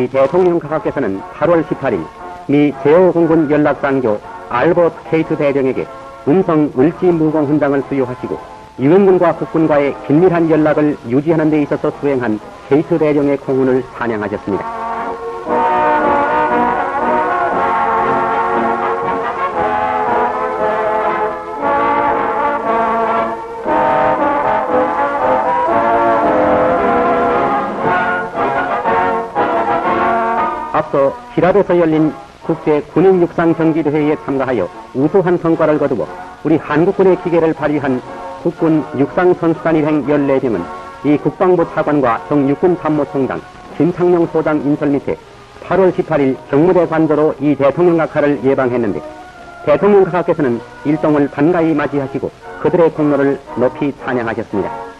이 대통령 각하께서는 8월 18일 미 제5공군 연락장교 알버트 케이트 대령에게 음성 을지 무공 훈장을 수여하시고 유엔군과 국군과의 긴밀한 연락을 유지하는 데 있어서 수행한 케이트 대령의 공훈을 찬양하셨습니다. 앞서 시랍에서 열린 국제 군인 육상 경기대회에 참가하여 우수한 성과를 거두어 우리 한국군의 기계를 발휘한 국군 육상 선수단 일행 14명은 이 국방부 차관과 정육군 참모총장 김창룡 소장 인설 밑에 8월 18일 경무대 관저로 이 대통령 각하를 예방했는데 대통령 각하께서는 일동을 반가이 맞이하시고 그들의 공로를 높이 찬양하셨습니다.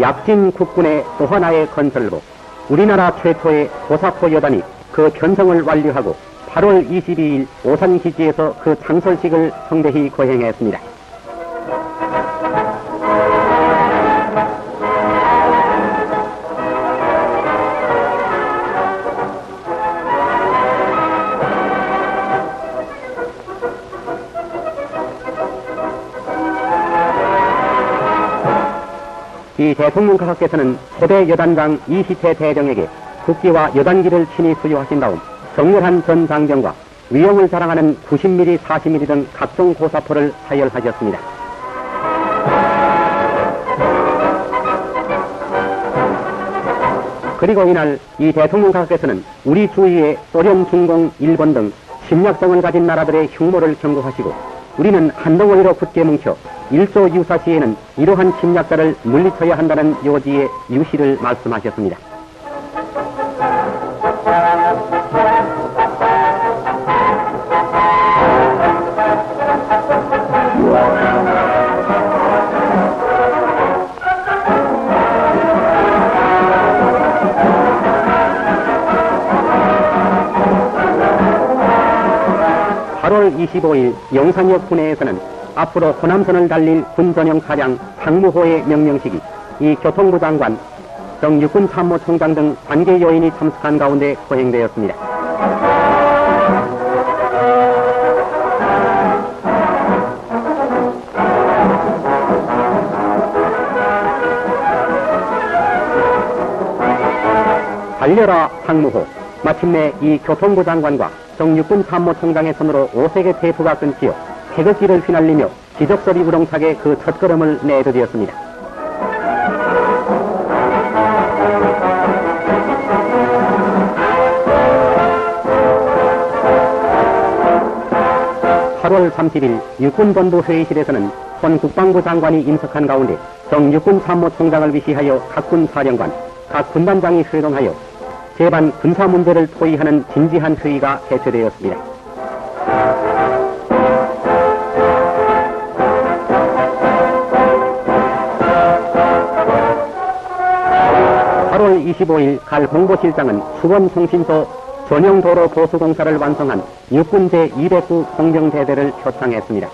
약진 국군의 또 하나의 건설로 우리나라 최초의 고사포 여단이 그 견성을 완료하고 8월 22일 오산기지에서 그 창설식을 성대히 거행했습니다. 이 대통령 각하께서는 초대 여단장 이시태 대령에게 국기와 여단기를 친히 수여하신 다음 정렬한 전 장병과 위용을 자랑하는 90mm, 40mm 등 각종 고사포를 사열하셨습니다. 그리고 이날 이 대통령 각하께서는 우리 주위에 소련, 중공, 일본 등 침략성을 가진 나라들의 흉모를 경고하시고 우리는 한덩어리로 굳게 뭉쳐 일조 유사 시에는 이러한 침략자를 물리쳐야 한다는 요지의 유시를 말씀하셨습니다. (8월 25일) 영산역 군내에서는 앞으로 호남선을 달릴 군 전용 차량 상무호의 명령식이 이 교통부 장관, 정육군 참모총장 등 관계 요인이 참석한 가운데 거행되었습니다. 달려라 상무호. 마침내 이 교통부 장관과 정육군 참모총장의 손으로 오색의 테이프가 끊기어 태극기를 휘날리며 기적소리 우렁차게 그 첫걸음을 내드렸습니다. (8월 30일) 육군본부 회의실에서는 손 국방부 장관이 임석한 가운데 정 육군 참모총장을 위시하여 각 군 사령관, 각 군단장이 회동하여 제반 군사 문제를 토의하는 진지한 회의가 개최되었습니다. 25일 갈 홍보실장은 수원통신소 전용도로 보수공사를 완성한 육군 제209 공정대대를 표창했습니다.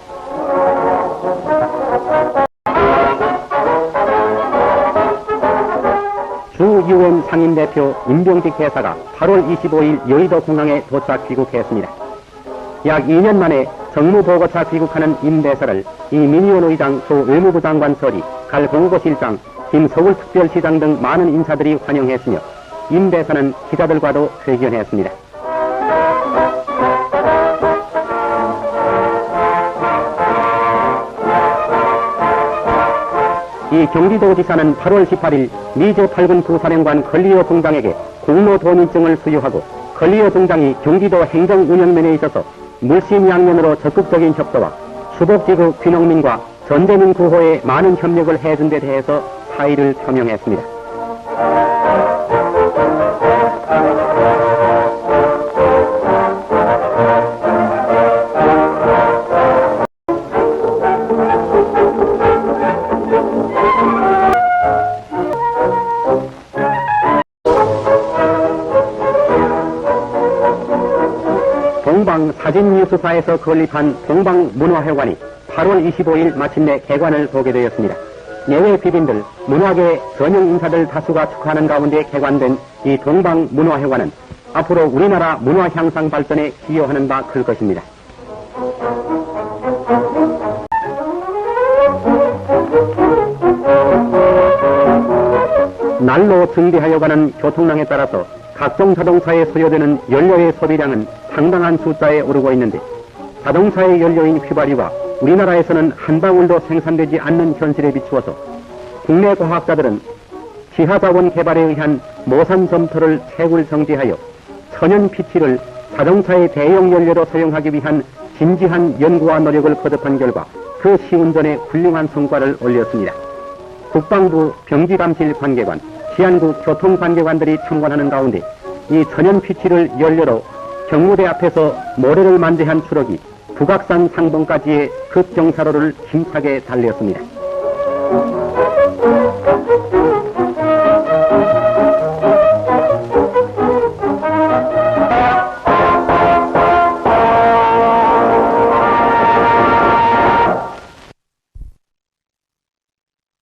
주 유엔 상임대표 임병직 대사가 8월 25일 여의도 공항에 도착 귀국했습니다. 약 2년 만에 정무보고차 귀국하는 임 대사를 이 민의원 의장, 조 외무부 장관 서리, 갈 공보실장, 김 서울 특별시장 등 많은 인사들이 환영했으며 임 대사는 기자들과도 회견했습니다. 이 경기도지사는 8월 18일 미제 8군 부사령관 걸리어 중장에게 공로 돈인증을 수여하고 걸리어 중장이 경기도 행정 운영면에 있어서 물심 양면으로 적극적인 협조와 수복지구 귀농민과 전대민 구호에 많은 협력을 해준 데 대해서 사의를 표명했습니다. 경방 사진뉴스사에서 건립한 동방문화회관이 8월 25일 마침내 개관을 보게 되었습니다. 예외 비빈들, 문화계 전용 인사들 다수가 축하하는 가운데 개관된 이 동방문화회관은 앞으로 우리나라 문화 향상 발전에 기여하는 바 클 것입니다. 날로 증대하여 가는 교통량에 따라서 각종 자동차에 소요되는 연료의 소비량은 상당한 숫자에 오르고 있는데 자동차의 연료인 휘발유가 우리나라에서는 한 방울도 생산되지 않는 현실에 비추어서 국내 과학자들은 지하자원 개발에 의한 모산 점토를 채굴 정지하여 천연 피치를 자동차의 대용 연료로 사용하기 위한 진지한 연구와 노력을 거듭한 결과 그 시운전에 훌륭한 성과를 올렸습니다. 국방부 병기감실 관계관, 시안국 교통관계관들이 참관하는 가운데 이 천연 피치를 연료로 경무대 앞에서 모래를 만재한 추럭이 북악산 상봉까지의 급경사로를 힘차게 달렸습니다.